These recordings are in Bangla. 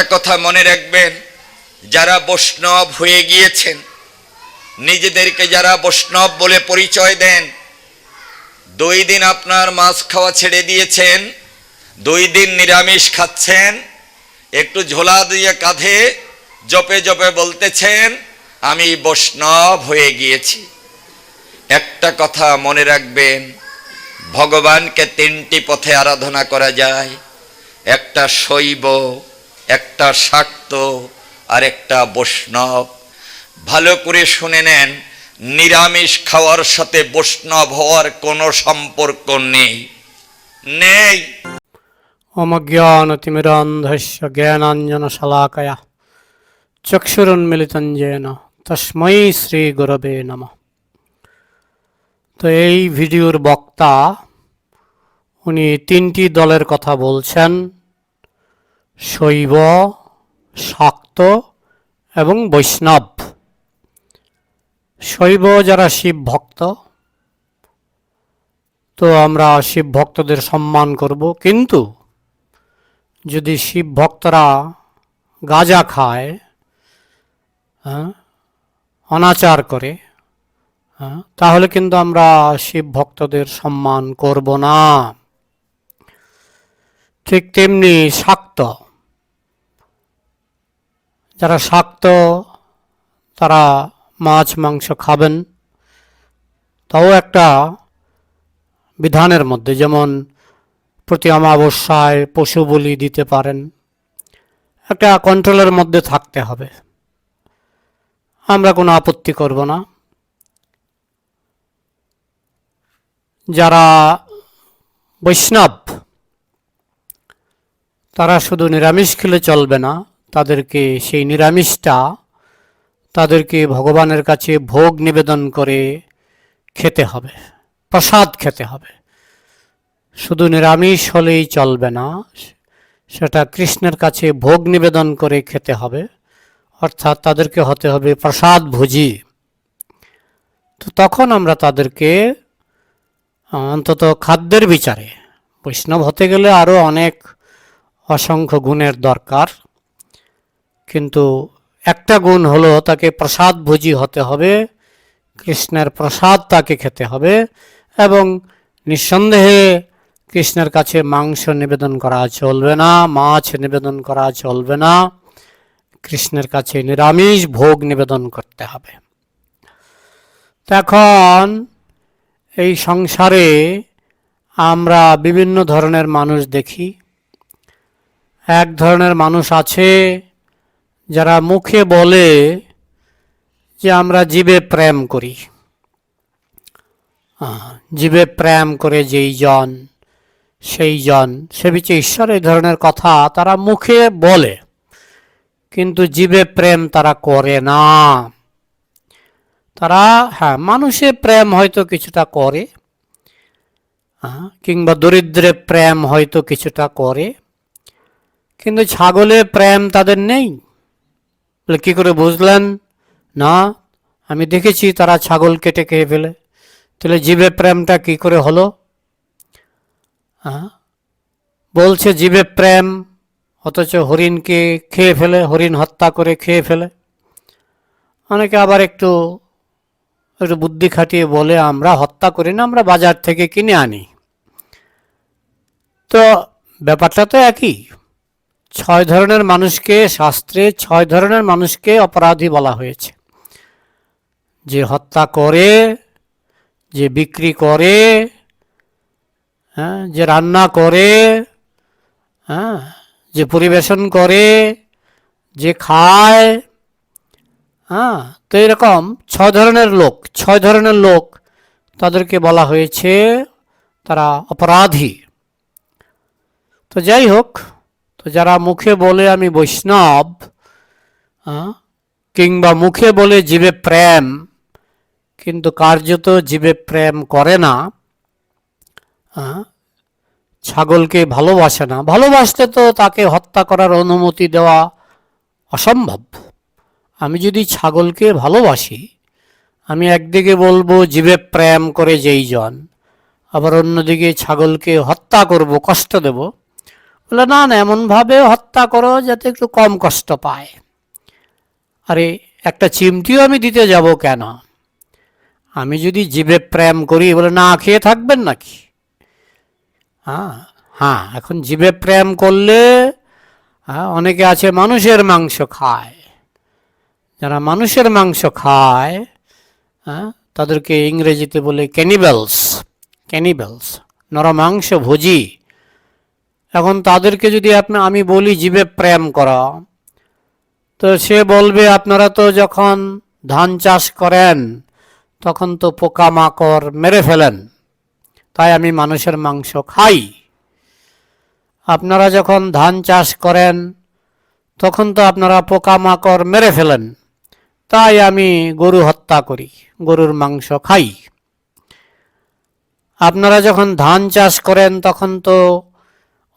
একটা কথা মনে রাখবেন, যারা বৈষ্ণব হয়ে গিয়েছেন, নিজেদেরকে যারা বৈষ্ণব বলে পরিচয় দেন, দুই দিন আপনার মাছ খাওয়া ছেড়ে দিয়েছেন, দুই দিন নিরামিষ খাচ্ছেন, একটু ঝোলা দিয়ে কাঁধে জপে জপে বলতেছেন, আমি বৈষ্ণব হয়ে গিয়েছি। একটা কথা মনে রাখবেন, ভগবানকে তিনটি পথে আরাধনা করা যায়, একটা শৈব একটা শাক্ত আর একটা বৈষ্ণব। ভালো করে শুনে নেন, নিরামিষ খাওয়ার সাথে বৈষ্ণব হওয়ার কোনো সম্পর্ক নেই। নেই। অমজ্ঞানতিমিরান্ধস্য জ্ঞানাঞ্জন শালাকায়া চক্ষুরুন্মিলিতন যেন তস্মৈ শ্রী গুরবে নম। তো এই ভিডিওর বক্তা, উনি তিনটি দলের কথা বলছেন। শৈব শাক্ত এবং বৈষ্ণব। শৈব যারা শিব ভক্ত তো আমরা শিব ভক্তদের সম্মান করব। কিন্তু যদি শিব ভক্তরা গাঁজা খায় হ্যাঁ, অনাচার করে হ্যাঁ, তাহলে কিন্তু আমরা শিব ভক্তদের সম্মান করব না। ঠিক তেমনি শাক্ত যারা শাক্ত, তারা মাছ, মাংস খাবেন। তাও একটা বিধানের মধ্যে, যেমন প্রতি অমাবস্যায় পশু বলি দিতে পারেন। একটা কন্ট্রোলের মধ্যে থাকতে হবে। আমরা কোনো আপত্তি করব না। যারা বৈষ্ণব, তারা শুধু নিরামিষ খেলে চলবে না। তাদেরকে সেই নিরামিষটা, তাদেরকে ভগবানের কাছে ভোগ নিবেদন করে খেতে হবে, প্রসাদ খেতে হবে। শুধু নিরামিষ হলেই চলবে না, সেটা কৃষ্ণের কাছে ভোগ নিবেদন করে খেতে হবে, অর্থাৎ তাদেরকে হতে হবে প্রসাদ ভোজি। তো তখন আমরা তাদেরকে, অন্তত খাদ্যের বিচারে, বৈষ্ণব হতে গেলে আরও অনেক অসংখ্য গুণের দরকার। কিন্তু একটা গুণ হলো তাকে প্রসাদ ভোজি হতে হবে, কৃষ্ণের প্রসাদ তাকে খেতে হবে এবং নিঃসন্দেহে কৃষ্ণের কাছে মাংস নিবেদন করা চলবে না, মাছ নিবেদন করা চলবে না, কৃষ্ণের কাছে নিরামিষ ভোগ নিবেদন করতে হবে। তো এখন এই সংসারে আমরা বিভিন্ন ধরনের মানুষ দেখি। এক ধরনের মানুষ আছে যারা মুখে বলে যে আমরা জীবে প্রেম করি। জীবে প্রেম করে যেই জন, সেই জন, সে বিচে ঈশ্বর, এই ধরনের কথা তারা মুখে বলে। কিন্তু জীবে প্রেম তারা করে না। তারা হ্যাঁ মানুষে প্রেম হয়তো কিছুটা করে কিংবা দরিদ্রে প্রেম হয়তো কিছুটা করে, কিন্তু ছাগলে প্রেম তাদের নেই। বলে, কি করে বুঝলেন? না, আমি দেখেছি তারা ছাগল কেটে খেয়ে ফেলে। তাহলে জীবে প্রেমটা কি করে হলো? বলছে জীবে প্রেম, অথচ হরিণকে খেয়ে ফেলে, হরিণ হত্যা করে খেয়ে ফেলে। অনেকে আবার একটু একটু বুদ্ধি খাটিয়ে বলে, আমরা হত্যা করি না, আমরা বাজার থেকে কিনে আনি। তো ব্যাপারটা তো একই। ছয় ধরনের মানুষকে শাস্ত্রে ছয় ধরনের মানুষকে অপরাধী বলা হয়েছে। যে হত্যা করে, যে বিক্রি করে হ্যাঁ যে রান্না করে হ্যাঁ যে পরিবেশন করে, যে খায় হ্যাঁ তো এরকম ছয় ধরনের লোক, ছয় ধরনের লোক তাদেরকে বলা হয়েছে, তারা অপরাধী। তো যাই হোক তো যারা মুখে বলে আমি বৈষ্ণব কিংবা মুখে বলে জীবে প্রেম, কিন্তু কার্যত জীবে প্রেম করে না ছাগলকে ভালোবাসে না ভালোবাসতে তো তাকে হত্যা করার অনুমতি দেওয়া অসম্ভব। আমি যদি ছাগলকে ভালোবাসি, আমি একদিকে বলব জীবে প্রেম করে যেই জন, আবার অন্যদিকে ছাগলকে হত্যা করব, কষ্ট দেব বলে না না এমনভাবে হত্যা করো যাতে একটু কম কষ্ট পায়। আরে একটা চিমটিও আমি দিতে যাব কেন? আমি যদি জীবে প্রেম করি বলে না খেয়ে থাকবেন নাকি? হ্যাঁ হ্যাঁ এখন জীবে প্রেম করলে হ্যাঁ, অনেকে আছে মানুষের মাংস খায়। যারা মানুষের মাংস খায় হ্যাঁ, তাদেরকে ইংরেজিতে বলে ক্যানিবেলস ক্যানিবেলস নরমাংস ভোজি এখন তাদেরকে যদি আপনি, আমি বলি জীবে প্রেম করা, তো সে বলবে, আপনারা তো যখন ধান চাষ করেন, তখন তো পোকামাকড় মেরে ফেলেন, তাই আমি মানুষের মাংস খাই। আপনারা যখন ধান চাষ করেন, তখন তো আপনারা পোকামাকড় মেরে ফেলেন, তাই আমি গরু হত্যা করি, গরুর মাংস খাই। আপনারা যখন ধান চাষ করেন, তখন তো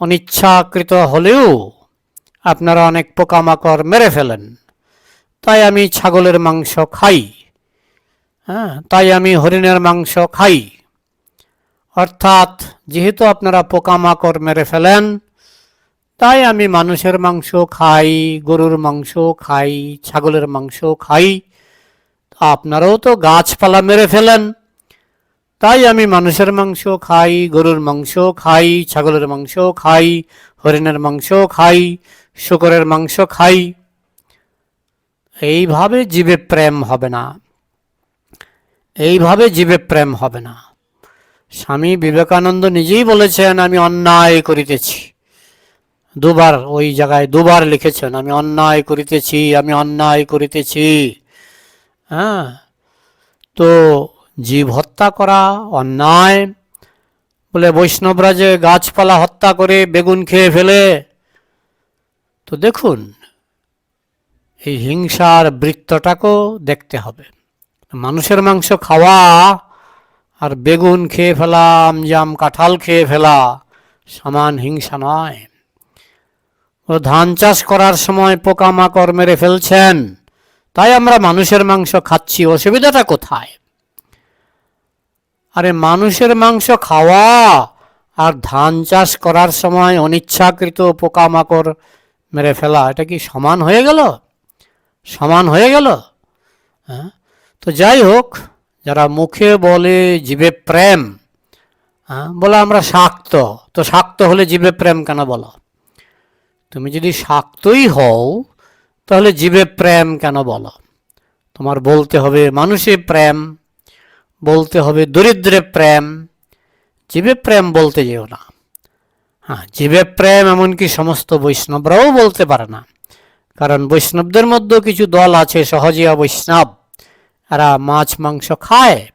অনিচ্ছাকৃত হলেও আপনারা অনেক পোকামাকড় মেরে ফেলেন। তাই আমি ছাগলের মাংস খাই। হ্যাঁ তাই আমি হরিণের মাংস খাই। অর্থাৎ যেহেতু আপনারা পোকামাকড় মেরে ফেলেন, তাই আমি মানুষের মাংস খাই, গরুর মাংস খাই, ছাগলের মাংস খাই। আপনারাও তো গাছপালা মেরে ফেলেন। তাই আমি মানুষের মাংস খাই, গরুর মাংস খাই, ছাগলের মাংস খাই, হরিণের মাংস খাই, শুকরের মাংস খাই। এইভাবে জীবে প্রেম হবে না। এইভাবে জীবে প্রেম হবে না। স্বামী বিবেকানন্দ নিজেই বলেছেন, আমি অন্যায় করিতেছি। দুবার ওই জায়গায় দুবার লিখেছেন, আমি অন্যায় করিতেছি, আমি অন্যায় করিতেছি। হ্যাঁ? তো জীব হত্যা করা, অন্যায়, বলে বৈষ্ণবরা যে গাছপালা হত্যা করে বেগুন খেয়ে ফেলে। তো দেখুন, এই হিংসার বৃত্তটাকেও দেখতে হবে। মানুষের মাংস খাওয়া আর বেগুন খেয়ে ফেলা, আমজাম কাঁঠাল খেয়ে ফেলা সমান হিংসা নয়। ও ধান চাষ করার সময় পোকামাকড় মেরে ফেলছেন, তাই আমরা মানুষের মাংস খাচ্ছি, অসুবিধাটা কোথায়? আরে মানুষের মাংস খাওয়া আর ধান চাষ করার সময় অনিচ্ছাকৃত পোকামাকড় মেরে ফেলা, এটা কি সমান হয়ে গেল? সমান হয়ে গেল? হ্যাঁ? তো যাই হোক, যারা মুখে বলে জীবে প্রেম হ্যাঁ বলে আমরা শাক্ত, তো শাক্ত হলে জীবে প্রেম কেন বলো? তুমি যদি শাক্তই হও, তাহলে জীবে প্রেম কেন বলো? তোমার বলতে হবে মানুষের প্রেম। বলতে হবে দরিদ্রে প্রেম। জীবে প্রেম বলতে যেও না। হ্যাঁ জীবে প্রেম এমনকি সমস্ত বৈষ্ণবরাও বলতে পারে না। কারণ বৈষ্ণবদের মধ্যেও কিছু দল আছে সহজিয়া বৈষ্ণব এরা মাছ, মাংস খায়।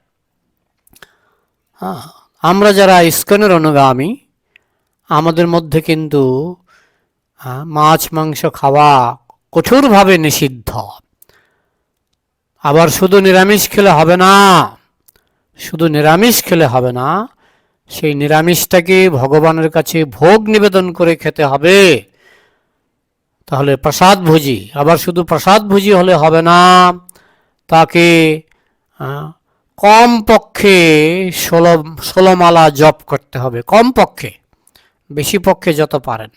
হ্যাঁ আমরা যারা ইস্কনের অনুগামী, আমাদের মধ্যে কিন্তু মাছ, মাংস খাওয়া কঠোরভাবে নিষিদ্ধ। আবার শুধু নিরামিষ খেলে হবে না। শুধু নিরামিষ খেলে হবে না, সেই নিরামিষটাকে ভগবানের কাছে ভোগ নিবেদন করে খেতে হবে। তাহলে প্রসাদ ভোজি, আবার শুধু প্রসাদ ভোজি হলে হবে না, তাকে কম পক্ষে ষোলো ষোলো মালা জপ করতে হবে কম পক্ষে বেশি পক্ষে যত পারেন।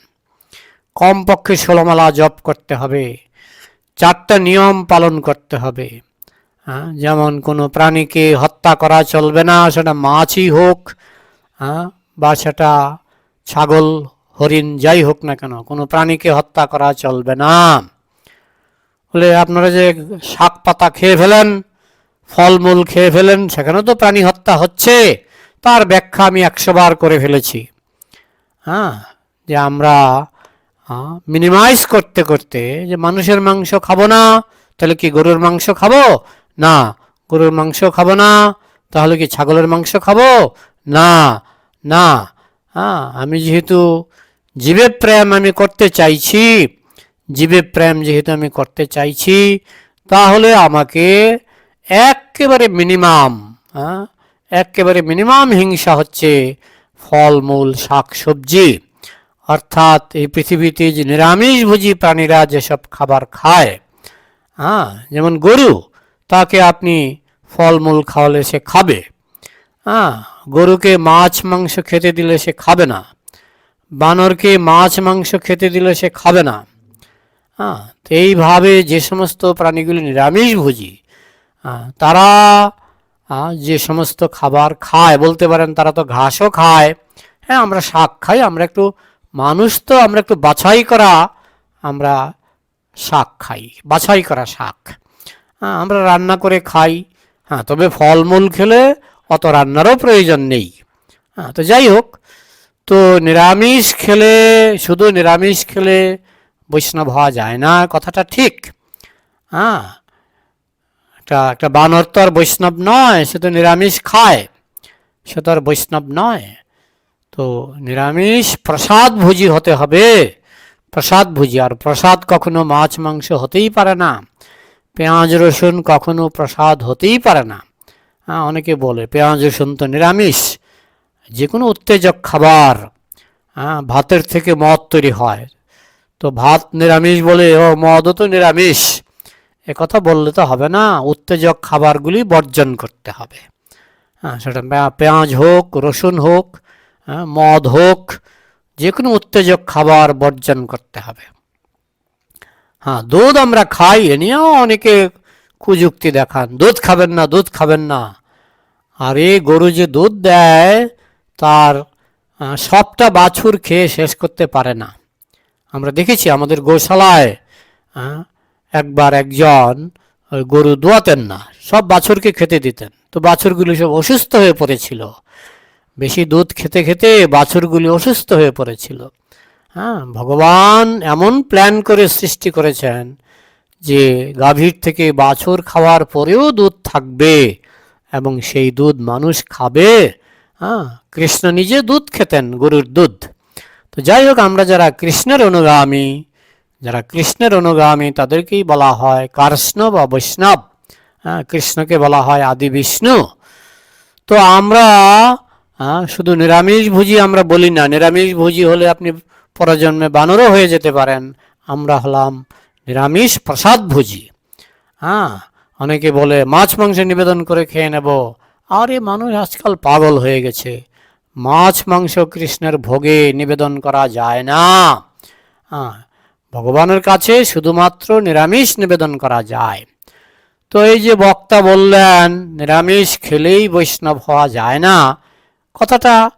কম পক্ষে ষোলো মালা জপ করতে হবে, চারটা নিয়ম পালন করতে হবে। হ্যাঁ, যেমন কোনো প্রাণীকে হত্যা করা চলবে না সেটা মাছই হোক হ্যাঁ, বা সেটা ছাগল হরিণ যাই হোক না কেন কোনো প্রাণীকে হত্যা করা চলবে না। বলে আপনারা যে শাক পাতা খেয়ে ফেলেন ফলমূল খেয়ে ফেলেন সেখানে তো প্রাণী হত্যা হচ্ছে তার ব্যাখ্যা আমি একশো বার করে ফেলেছি। হ্যাঁ যে আমরা মিনিমাইজ করতে করতে যে মানুষের মাংস খাব না তাহলে কি গরুর মাংস খাব? না, গরুর মাংস খাব না, তাহলে কি ছাগলের মাংস খাব? না না। হ্যাঁ আমি যেহেতু জীবে প্রেম আমি করতে চাইছি, জীবে প্রেম যেহেতু আমি করতে চাইছি, তাহলে আমাকে একেবারে মিনিমাম হ্যাঁ একেবারে মিনিমাম হিংসা হচ্ছে ফলমূল শাক, সবজি। অর্থাৎ এই পৃথিবীতে যে নিরামিষভোজী প্রাণীরা যেসব খাবার খায় হ্যাঁ যেমন গরু তাকে আপনি ফলমূল খাওয়ালে সে খাবে। হ্যাঁ গরুকে মাছ, মাংস খেতে দিলে সে খাবে না। বানরকে মাছ, মাংস খেতে দিলে সে খাবে না। হ্যাঁ তো এইভাবে যে সমস্ত প্রাণীগুলি নিরামিষভোজী তারা যে সমস্ত খাবার খায়, বলতে পারেন তারা তো ঘাসও খায়। হ্যাঁ আমরা শাক খাই, আমরা একটু মানুষ তো, আমরা একটু বাছাই করা, আমরা শাক খাই, বাছাই করা শাক। হ্যাঁ, আমরা রান্না করে খাই। হ্যাঁ তবে ফলমূল খেলে অত রান্নারও প্রয়োজন নেই। হ্যাঁ তো যাই হোক তো নিরামিষ খেলে শুধু নিরামিষ খেলে বৈষ্ণব হওয়া যায় না কথাটা ঠিক। হ্যাঁ একটা একটা বানর তো আর বৈষ্ণব নয় সে তো নিরামিষ খায়। সে তো আর বৈষ্ণব নয়। তো নিরামিষ প্রসাদ ভোজি হতে হবে। প্রসাদ ভোজি আর প্রসাদ কখনো মাছ মাংস হতেই পারে না। পেঁয়াজ, রসুন কখনো প্রসাদ হতেই পারে না। হ্যাঁ অনেকে বলে পেঁয়াজ, রসুন তো নিরামিষ যে কোনো উত্তেজক খাবার হ্যাঁ ভাতের থেকে মদ তৈরি হয়। তো ভাত নিরামিষ বলে, ও, মদও তো নিরামিষ। কথা বললে তো হবে না, উত্তেজক খাবারগুলি বর্জন করতে হবে। হ্যাঁ সেটা পেঁয়াজ হোক, রসুন হোক মদ হোক যে কোনো উত্তেজক খাবার বর্জন করতে হবে। হ্যাঁ দুধ আমরা খাই, এ নিয়েও অনেকে কুযুক্তি দেখান। দুধ খাবেন না, দুধ খাবেন না। আর এই গরু যে দুধ দেয়, তার সবটা বাছুর খেয়ে শেষ করতে পারে না। আমরা দেখেছি আমাদের গোশালায় একবার একজন গরু দোয়াতেন না, সব বাছুরকে খেতে দিতেন। তো বাছুরগুলি সব অসুস্থ হয়ে পড়েছিল। বেশি দুধ খেতে খেতে বাছুরগুলি অসুস্থ হয়ে পড়েছিল। হ্যাঁ ভগবান এমন প্ল্যান করে সৃষ্টি করেছেন যে গাভীর থেকে বাছুর খাওয়ার পরেও দুধ থাকবে এবং সেই দুধ মানুষ খাবে। হ্যাঁ কৃষ্ণ নিজে দুধ খেতেন গরুর দুধ। তো যাই হোক আমরা যারা কৃষ্ণের অনুগামী যারা কৃষ্ণের অনুগামী তাদেরকেই বলা হয় কার্ষ্ণ বা বৈষ্ণব। হ্যাঁ কৃষ্ণকে বলা হয় আদি বিষ্ণু। তো আমরা হ্যাঁ, শুধু নিরামিষ ভুজি আমরা বলি না নিরামিষ ভুজি হলে আপনি পরজন্মে বানরও হয়ে যেতে পারেন। আমরা হলাম নিরামিষ প্রসাদ ভুজি। হ্যাঁ অনেকে বলে মাছ মাংস নিবেদন করে খেয়ে নেব। আরে মানুষ আজকাল পাগল হয়ে গেছে। মাছ মাংস কৃষ্ণের ভোগে নিবেদন করা যায় না। হ্যাঁ ভগবানের কাছে শুধুমাত্র নিরামিষ নিবেদন করা যায়। তো এই যে বক্তা বললেন, নিরামিষ খেলেই বৈষ্ণব হওয়া যায় না, কথাটা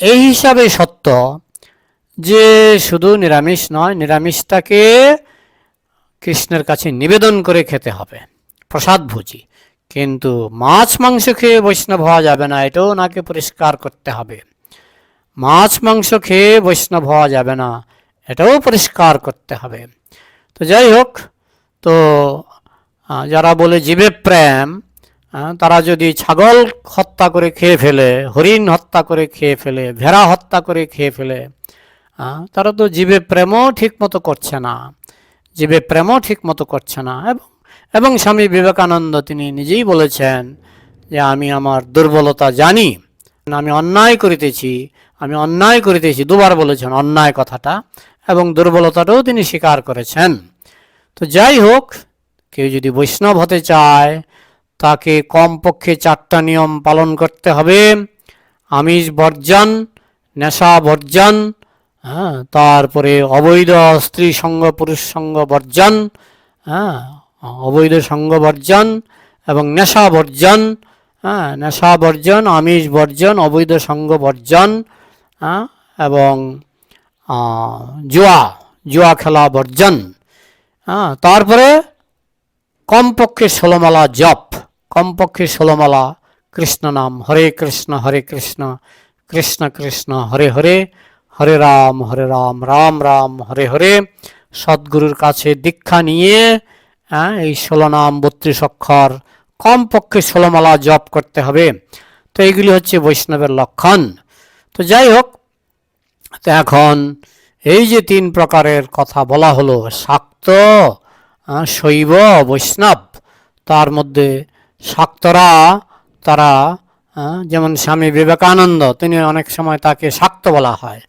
এই হিসাবে সত্য। যে শুধু নিরামিষ নয়, নিরামিষটাকে কৃষ্ণের কাছে নিবেদন করে খেতে হবে। প্রসাদ ভুজি। কিন্তু মাছ মাংস খেয়ে বৈষ্ণব হওয়া যাবে না, এটাও ওনাকে পরিষ্কার করতে হবে। মাছ মাংস খেয়ে বৈষ্ণব হওয়া যাবে না, এটাও পরিষ্কার করতে হবে। তো যাই হোক, তো যারা বলে জীবে প্রেম তারা যদি ছাগল হত্যা করে খেয়ে ফেলে, হরিণ হত্যা করে খেয়ে ফেলে, ভেড়া হত্যা করে খেয়ে ফেলে তারা তো জীবে প্রেমও ঠিক মতো করছে না। জীবে প্রেমও ঠিক মতো করছে না এবং এবং স্বামী বিবেকানন্দ তিনি নিজেই বলেছেন যে, আমি আমার দুর্বলতা জানি, আমি অন্যায় করিতেছি, আমি অন্যায় করিতেছি। দুবার বলেছেন অন্যায় কথাটা এবং দুর্বলতাটাও তিনি স্বীকার করেছেন। তো যাই হোক, কেউ যদি বৈষ্ণব হতে চায়, তাকে কমপক্ষে চারটা নিয়ম পালন করতে হবে। আমিষ বর্জন নেশা বর্জন হ্যাঁ তারপরে অবৈধ স্ত্রী সঙ্গ, পুরুষ সঙ্গ বর্জন হ্যাঁ অবৈধ সঙ্গ বর্জন এবং নেশা বর্জন হ্যাঁ নেশা বর্জন, আমিষ বর্জন, অবৈধ সঙ্গ বর্জন হ্যাঁ এবং জুয়া জুয়া খেলা বর্জন হ্যাঁ তারপরে কমপক্ষে ষোলোমালা জপ, কমপক্ষে ষোলোমালা কৃষ্ণ নাম, হরে কৃষ্ণ হরে কৃষ্ণ কৃষ্ণ কৃষ্ণ, হরে হরে হরে রাম হরে রাম রাম রাম হরে হরে। সদ্গুরুর কাছে দীক্ষা নিয়ে হ্যাঁ, এই ষোলো নাম বত্রিশ অক্ষর কমপক্ষে ষোলোমালা জপ করতে হবে। তো এইগুলি হচ্ছে বৈষ্ণবের লক্ষণ। তো যাই হোক তো এখন এই যে তিন প্রকারের কথা বলা হলো শাক্ত শৈব বৈষ্ণব তার মধ্যে শাক্তরা তারা যেমন স্বামী বিবেকানন্দ তিনি অনেক সময় তাকে শাক্ত বলা হয়।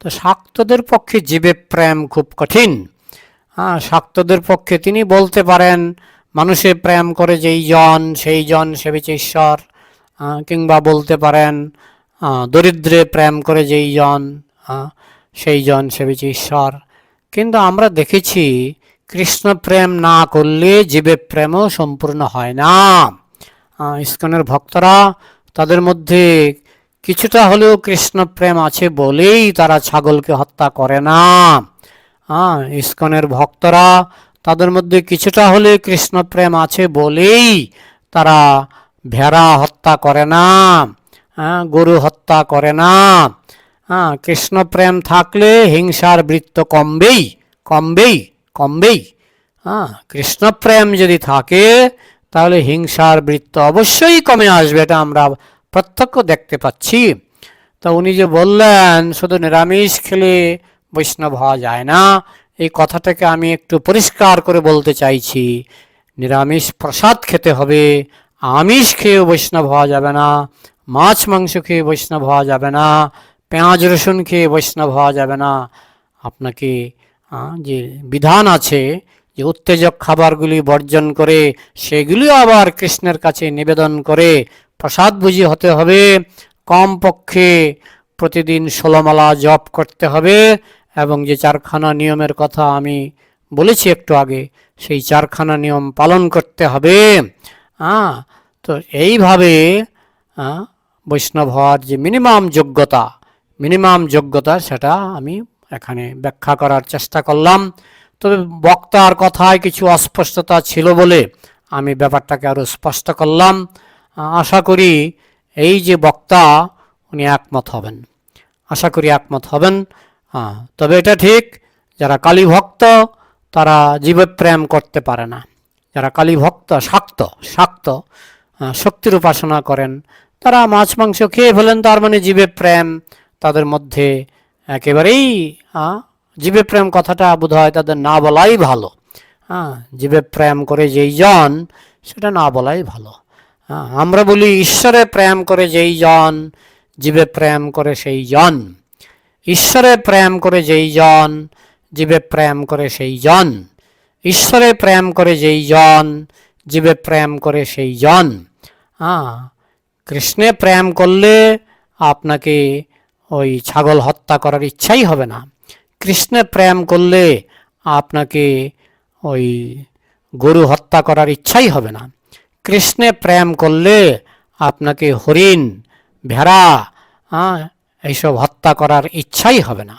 তো শাক্তদের পক্ষে জীবে প্রেম খুব কঠিন। হ্যাঁ শাক্তদের পক্ষে তিনি বলতে পারেন, মানুষে প্রেম করে যেই জন, সেই জন সেবিছে ঈশ্বর। কিংবা বলতে পারেন দরিদ্রে প্রেম করে যেই জন সেই জন সেবিছে ঈশ্বর। কিন্তু আমরা দেখেছি, কৃষ্ণ প্রেম না করলে জীবের প্রেমও সম্পূর্ণ হয় না। ইস্কনের ভক্তরা তাদের মধ্যে কিছুটা হলেও কৃষ্ণ প্রেম আছে বলেই তারা ছাগলকে হত্যা করে না। হ্যাঁ ইস্কনের ভক্তরা তাদের মধ্যে কিছুটা হলে কৃষ্ণ প্রেম আছে বলেই তারা ভেড়া হত্যা করে না হ্যাঁ গরু হত্যা করে না। হ্যাঁ কৃষ্ণ প্রেম থাকলে হিংসার বৃত্ত কমবেই কমবেই কমবেই। হ্যাঁ কৃষ্ণ প্রেম যদি থাকে, তাহলে হিংসার বৃত্ত অবশ্যই কমে আসবে, এটা আমরা প্রত্যক্ষ দেখতে পাচ্ছি। তা উনি যে বললেন, শুধু নিরামিষ খেলে বৈষ্ণব হওয়া যায় না। এই কথাটাকে আমি একটু পরিষ্কার করে বলতে চাইছি। নিরামিষ প্রসাদ খেতে হবে, আমিষ খেয়ে বৈষ্ণব হওয়া যাবে না, মাছ মাংস খেয়ে বৈষ্ণব হওয়া যাবে না, পেঁয়াজ রসুন খেয়ে বৈষ্ণব হওয়া যাবে না। আপনাকে যে বিধান আছে যে উত্তেজক খাবারগুলি বর্জন করে সেগুলি আবার কৃষ্ণের কাছে নিবেদন করে প্রসাদ বুঝি হতে হবে। কমপক্ষে প্রতিদিন ষোলোমালা জপ করতে হবে এবং যে চারখানা নিয়মের কথা আমি বলেছি একটু আগে, সেই চারখানা নিয়ম পালন করতে হবে। হ্যাঁ তো এইভাবে বৈষ্ণব হওয়ার যে মিনিমাম যোগ্যতা মিনিমাম যোগ্যতা সেটা আমি এখানে ব্যাখ্যা করার চেষ্টা করলাম। তবে বক্তার কথায় কিছু অস্পষ্টতা ছিল বলে আমি ব্যাপারটাকে আরও স্পষ্ট করলাম। আশা করি এই যে বক্তা, উনি একমত হবেন। আশা করি একমত হবেন। তবে এটা ঠিক, যারা কালী ভক্ত তারা জীবপ্রেম করতে পারে না। যারা কালী ভক্ত শাক্ত শাক্ত শক্তির উপাসনা করেন, তারা মাছ, মাংস খেয়ে ফেলেন, তার মানে জীবে প্রেম তাদের মধ্যে একেবারেই জীবে প্রেম কথাটা বোধ হয় তাদের না বলাই ভালো। হ্যাঁ জীবে প্রেম করে যেই জন সেটা না বলাই ভালো। আমরা বলি, ঈশ্বরে প্রেম করে যেই জন, জীবে প্রেম করে সেই জন। ঈশ্বরে প্রেম করে যেই জন, জীবে প্রেম করে সেই জন। ঈশ্বরে প্রেম করে যেই জন, জীবে প্রেম করে সেই জন। হ্যাঁ কৃষ্ণে প্রেম করলে আপনাকে ওই ছাগল হত্যা করার ইচ্ছাই হবে না। কৃষ্ণে প্রেম করলে আপনাকে ওই গরু হত্যা করার ইচ্ছাই হবে না। কৃষ্ণে প্রেম করলে আপনাকে হরিণ, ভেড়া হ্যাঁ এইসব হত্যা করার ইচ্ছাই হবে না।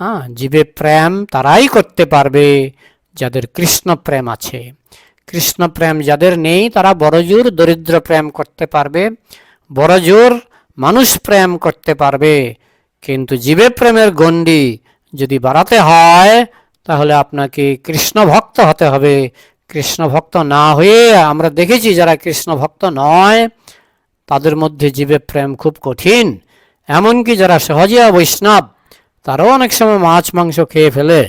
হ্যাঁ জীবে প্রেম তারাই করতে পারবে যাদের কৃষ্ণ প্রেম আছে। কৃষ্ণ প্রেম যাদের নেই তারা বড়জোর দরিদ্র প্রেম করতে পারবে, বড়জোর মানুষ প্রেম করতে পারবে। কিন্তু জীবে প্রেমের গণ্ডি যদি বাড়াতে হয়, তাহলে আপনাকে কৃষ্ণ ভক্ত হতে হবে। কৃষ্ণ ভক্ত না হয়ে আমরা দেখেছি যারা কৃষ্ণ ভক্ত নয়, তাদের মধ্যে জীবে প্রেম খুব কঠিন। এমনকি যারা সহজিয়া বৈষ্ণব তারাও অনেক সময় মাছ, মাংস খেয়ে ফেলে।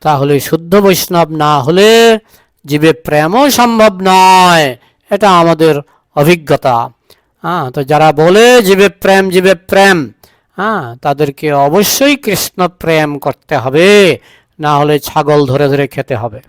তাহলে শুদ্ধ বৈষ্ণব না হলে জীবে প্রেমও সম্ভব নয়। এটা আমাদের অভিজ্ঞতা। হ্যাঁ তো যারা বলে জীবে প্রেম জীবে প্রেম হ্যাঁ তাদেরকে অবশ্যই কৃষ্ণ প্রেম করতে হবে। না হলে ছাগল ধরে ধরে খেতে হবে।